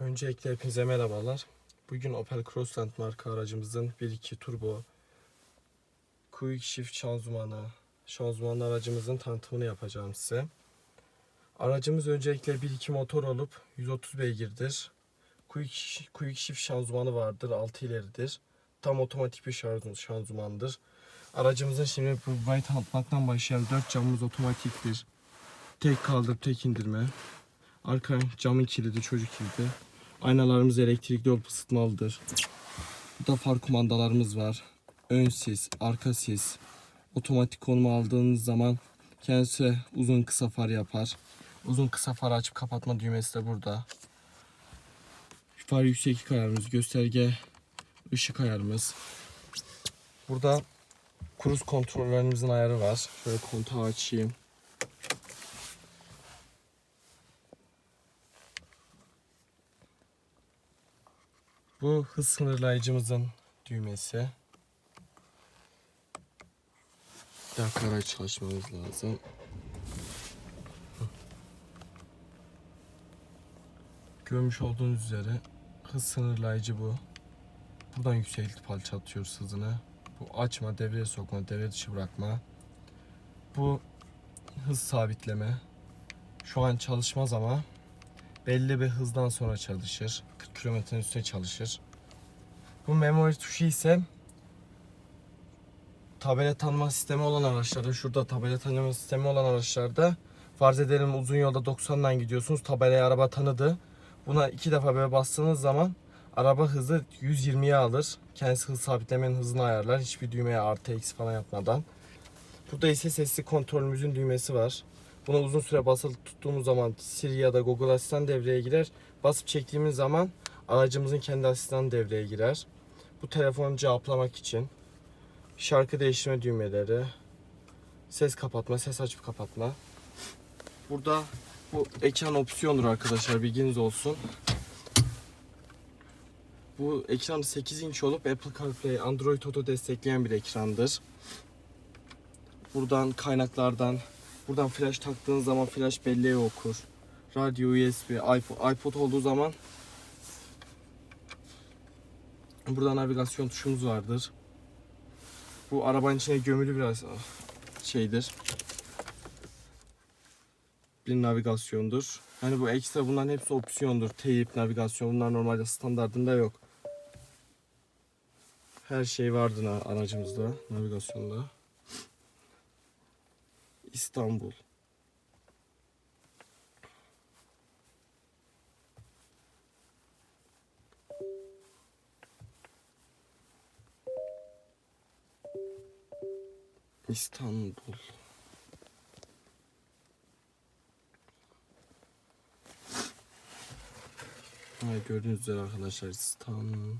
Öncelikle hepinize merhabalar. Bugün Opel Crossland marka aracımızın 1.2 turbo Quick Shift şanzımanı, şanzımanlı aracımızın tanıtımını yapacağım size. Aracımız öncelikle 1.2 motor olup 130 beygirdir. Quick, Quick Shift şanzımanı vardır, 6 ileridir. Tam otomatik bir şanzımandır. Aracımızın şimdi bu burayı tanıtmaktan başlayalım. 4 camımız otomatiktir. Tek kaldırıp tek indirme. Arka camın kilidi, çocuk kilidi. Aynalarımız elektrikli olup ısıtmalıdır. Burada far kumandalarımız var. Ön sis, arka sis. Otomatik konuma aldığınız zaman kendisi uzun kısa far yapar. Uzun kısa far açıp kapatma düğmesi de burada. Far yükseklik ayarımız, gösterge ışık ayarımız. Burada kruz kontrollerimizin ayarı var. Şöyle kontağı açayım. Bu hız sınırlayıcımızın düğmesi. Dakika araç çalışmamız lazım. Görmüş olduğunuz üzere hız sınırlayıcı bu. Buradan yükseltip alçaltıyoruz hızını. Bu açma, devreye sokma, devre dışı bırakma. Bu hız sabitleme. Şu an çalışmaz ama belli bir hızdan sonra çalışır. 40 kilometrenin üstüne çalışır. Bu memory tuşu ise tabela tanıma sistemi olan araçlarda, şurada tabela tanıma sistemi olan araçlarda farz edelim uzun yolda 90'dan gidiyorsunuz. Tabelayı araba tanıdı. Buna iki defa böyle bastığınız zaman araba hızı 120'ye alır. Kendisi hız sabitlemenin hızını ayarlar. Hiçbir düğmeye artı eksi falan yapmadan. Burada ise sesli kontrolümüzün düğmesi var. Buna uzun süre basılı tuttuğumuz zaman Siri ya da Google Asistan devreye girer. Basıp çektiğimiz zaman aracımızın kendi asistanı devreye girer. Bu telefonu cevaplamak için şarkı değiştirme düğmeleri, ses kapatma, ses açıp kapatma. Burada bu ekran opsiyondur arkadaşlar bilginiz olsun. Bu ekran 8 inç olup Apple CarPlay, Android Auto destekleyen bir ekrandır. Buradan kaynaklardan Buradan flash taktığınız zaman flash belleği okur. Radyo, USB, iPod, iPod olduğu zaman burada navigasyon tuşumuz vardır. Bu arabanın içine gömülü biraz şeydir. Bir navigasyondur. Hani bu ekstra bunların hepsi opsiyondur. Teyip, navigasyon bunlar normalde standartında yok. Her şey vardı aracımızda, navigasyonda. İstanbul. İstanbul. Evet, gördüğünüz üzere arkadaşlar İstanbul.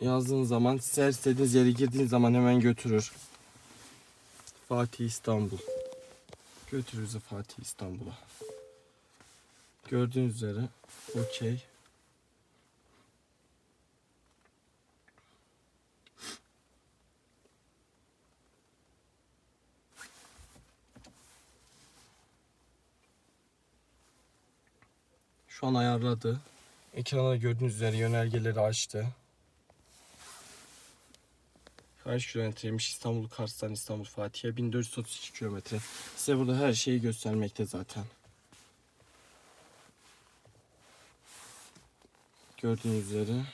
Yazdığınız zaman siz her istediğiniz yere girdiğiniz zaman hemen götürür. Fatih İstanbul. Götürürüz Fatih İstanbul'a. Gördüğünüz üzere okey. Şu an ayarladı. Ekranda gördüğünüz üzere yönergeleri açtı. Kaç kilometreymiş İstanbul Kars'tan İstanbul Fatih'e 1432 kilometre. Size burada her şeyi göstermekte zaten. Gördüğünüz üzere.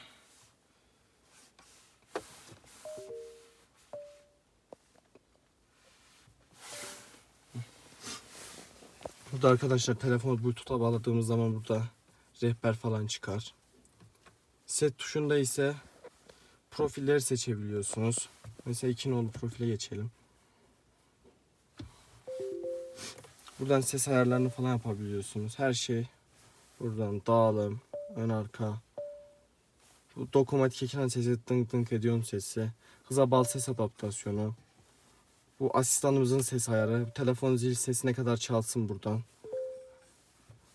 Burada arkadaşlar telefonu Bluetooth'a bağladığımız zaman burada rehber falan çıkar. Set tuşunda ise profilleri seçebiliyorsunuz. Mesela iki nolu profile geçelim. Buradan ses ayarlarını falan yapabiliyorsunuz. Her şey buradan dağılım, ön arka. Bu dokunmatik ekran sesi dınk dınk ediyorum sesi. Hıza bal ses adaptasyonu. Bu asistanımızın ses ayarı. Telefon zil sesi ne kadar çalsın buradan.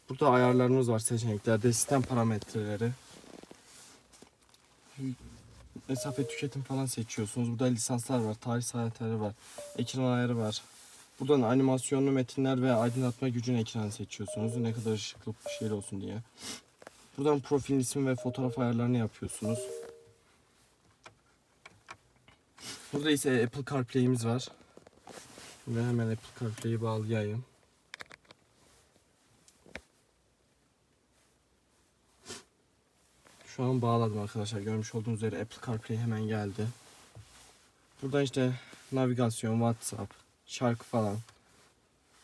Burada ayarlarımız var seçeneklerde. Sistem parametreleri mesafe tüketim falan seçiyorsunuz. Burada lisanslar var, tarih saatleri var, ekran ayarı var. Buradan animasyonlu metinler ve aydınlatma gücünü ekranı seçiyorsunuz. Ne kadar ışıklı bir şey olsun diye. Buradan profil ismi ve fotoğraf ayarlarını yapıyorsunuz. Burada ise Apple CarPlay'imiz var. Ve hemen Apple CarPlay'i bağlayayım. Şu an bağladım arkadaşlar. Görmüş olduğunuz üzere Apple CarPlay hemen geldi. Burada işte navigasyon, WhatsApp, şarkı falan.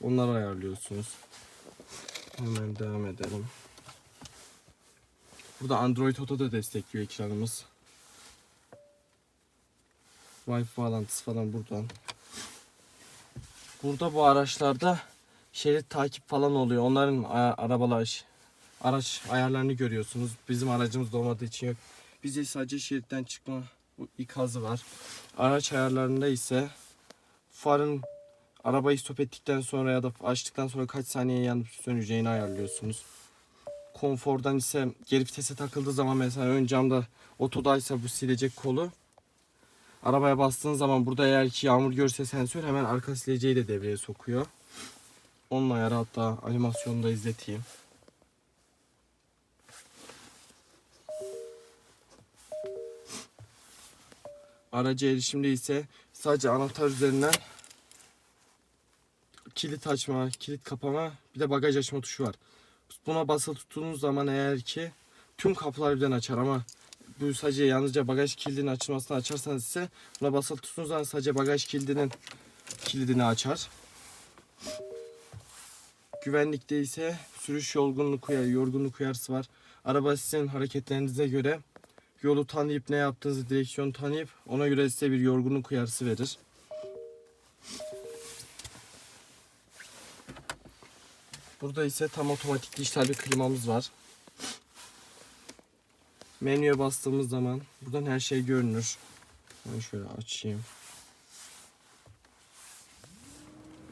Onları ayarlıyorsunuz. Hemen devam edelim. Burada Android Auto da destekliyor ekranımız. Wi-Fi bağlantısı falan buradan. Burada bu araçlarda şerit takip falan oluyor. Onların arabalar araç ayarlarını görüyorsunuz. Bizim aracımız olmadığı için yok. Bizde sadece şeritten çıkma ikazı var. Araç ayarlarında ise farın arabayı stop ettikten sonra ya da açtıktan sonra kaç saniye yanıp söneceğini ayarlıyorsunuz. Konfordan ise geri vitese takıldığı zaman mesela ön camda otodaysa bu silecek kolu arabaya bastığın zaman burada eğer ki yağmur görse sensör hemen arka sileceği de devreye sokuyor. Onun ayarı hatta animasyonu da izleteyim. Araca erişimde ise sadece anahtar üzerinden kilit açma, kilit kapama bir de bagaj açma tuşu var. Buna basılı tuttuğunuz zaman eğer ki tüm kapılar birden açar ama bu sadece yalnızca bagaj kilidinin açılmasını açarsanız ise buna basılı tuttuğunuz zaman sadece bagaj kilidinin kilidini açar. Güvenlikte ise sürüş yorgunluk yorgunluk uyarısı var. Araba sizin hareketlerinize göre yolu tanıyıp ne yaptığınızı direksiyonu tanıyıp ona göre size bir yorgunluk uyarısı verir. Burada ise tam otomatik dijital bir klimamız var. Menüye bastığımız zaman buradan her şey görünür. Ben şöyle açayım.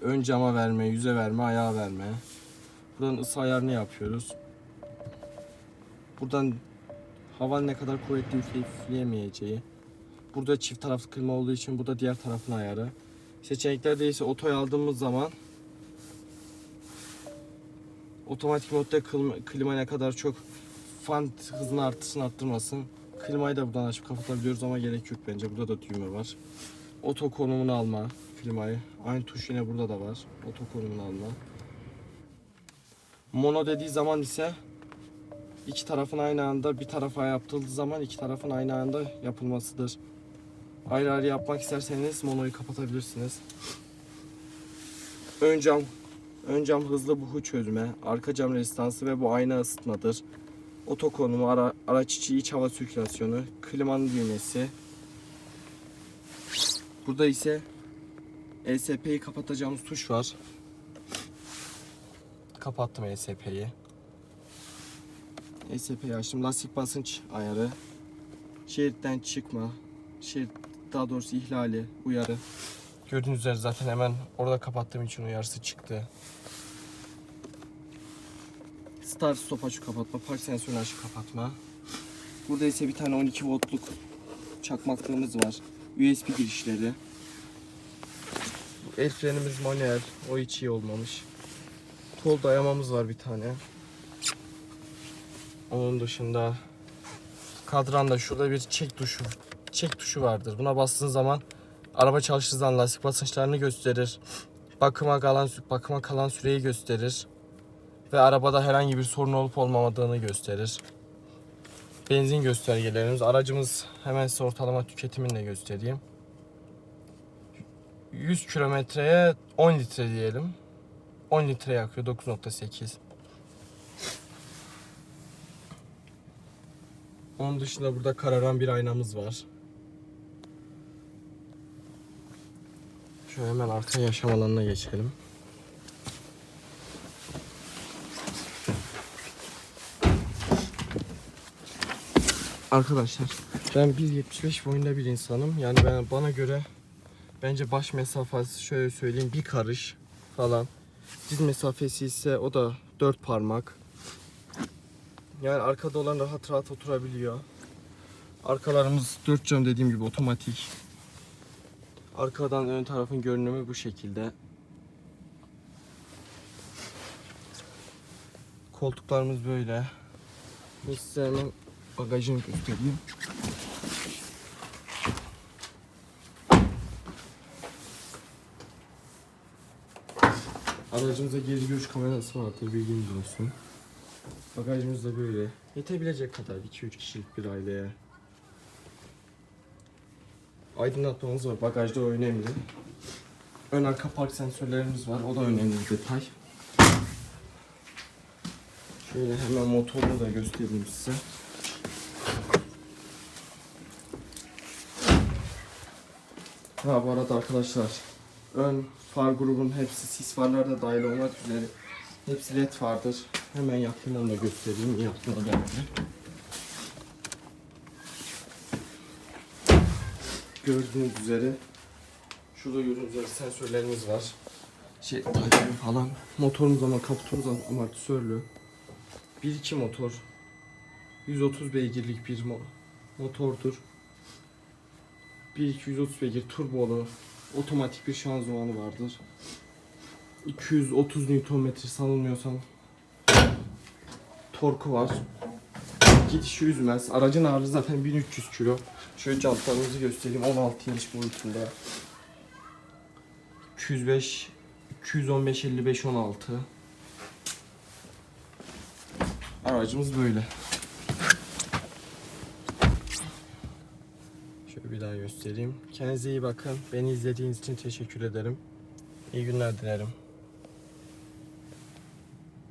Ön cama verme, yüze verme, ayağa verme. Buradan ısı ayarını yapıyoruz. Buradan hava ne kadar kuvvetli üfleyemeyeceği. Burada çift taraflı klima olduğu için burada diğer tarafın ayarı. Seçeneklerde ise otoyu aldığımız zaman otomatik modda klima, ne kadar çok fan hızını arttırsın arttırmasın. Klimayı da buradan açıp kapatabiliyoruz ama gerek yok bence. Burada da düğme var. Oto konumunu alma klimayı. Aynı tuş yine burada da var. Oto konumunu alma. Mono dediği zaman ise iki tarafın aynı anda bir tarafa yaptırıldığı zaman iki tarafın aynı anda yapılmasıdır. Ayrı ayrı yapmak isterseniz monoyu kapatabilirsiniz. Ön cam Ön cam hızlı buhu çözme, arka cam rezistansı ve bu ayna ısıtmadır. Oto konumu, ara, araç içi iç hava sirkülasyonu, klimanın düğmesi. Burada ise ESP'yi kapatacağımız tuş var. Kapattım ESP'yi. ESP'yi açtım. Lastik basınç ayarı. Şeritten çıkma. Şerit daha doğrusu ihlali, uyarı. Gördüğünüz üzere zaten hemen orada kapattığım için uyarısı çıktı. Start stop açık kapatma, park sensörünü açık kapatma. Burada ise bir tane 12 voltluk çakmaklığımız var. USB girişleri. El frenimiz manuel. O hiç iyi olmamış. Kol dayamamız var bir tane. Onun dışında kadranda şurada bir çek tuşu çek tuşu vardır. Buna bastığınız zaman araba çalıştığı zaman lastik basınçlarını gösterir. Bakıma kalan bakıma kalan süreyi gösterir ve arabada herhangi bir sorun olup olmamadığını gösterir. Benzin göstergelerimiz, aracımız hemen size ortalama tüketimini de göstereyim. 100 kilometreye 10 litre diyelim. 10 litre yakıyor 9.8. Onun dışında burada kararan bir aynamız var. Şöyle hemen arka yaşam alanına geçelim. Arkadaşlar ben 1.75 boyunda bir insanım. Yani ben bana göre bence baş mesafesi şöyle söyleyeyim bir karış falan. Diz mesafesi ise o da 4 parmak. Yani arkada olan rahat rahat oturabiliyor. Arkalarımız dört cam dediğim gibi otomatik. Arkadan ön tarafın görünümü bu şekilde. Koltuklarımız böyle. Nissan'ın bagajını göstereyim. Aracımıza geri görüş kamerası var tabii bilginiz olsun. Bagajımız da böyle. Yetebilecek kadar 2-3 kişilik bir aileye. Aydınlatmamız var. Bagajda o önemli. Ön arka park sensörlerimiz var. O da önemli bir detay. Şöyle hemen motorunu da göstereyim size. Ha bu arada arkadaşlar ön far grubun hepsi sis farlar da dahil olmak üzere hepsi led fardır. Hemen yaptım onu da göstereyim. Yaptım da. Gördüğünüz üzere şurada gördüğünüz üzere sensörlerimiz var. Şey falan. Motorumuz ama kaputumuz amortisörlü. 1-2 motor. 130 beygirlik bir mo- motordur. 1-230 beygir turbolu otomatik bir şanzımanı vardır. 230 Nm sanılmıyorsam torku var. Gidişi üzmez. Aracın ağırlığı zaten 1300 kilo. Şöyle jantlarımızı göstereyim. 16 yarış boyutunda. 205 215 55 16 Aracımız böyle. Şöyle bir daha göstereyim. Kendinize iyi bakın. Beni izlediğiniz için teşekkür ederim. İyi günler dilerim.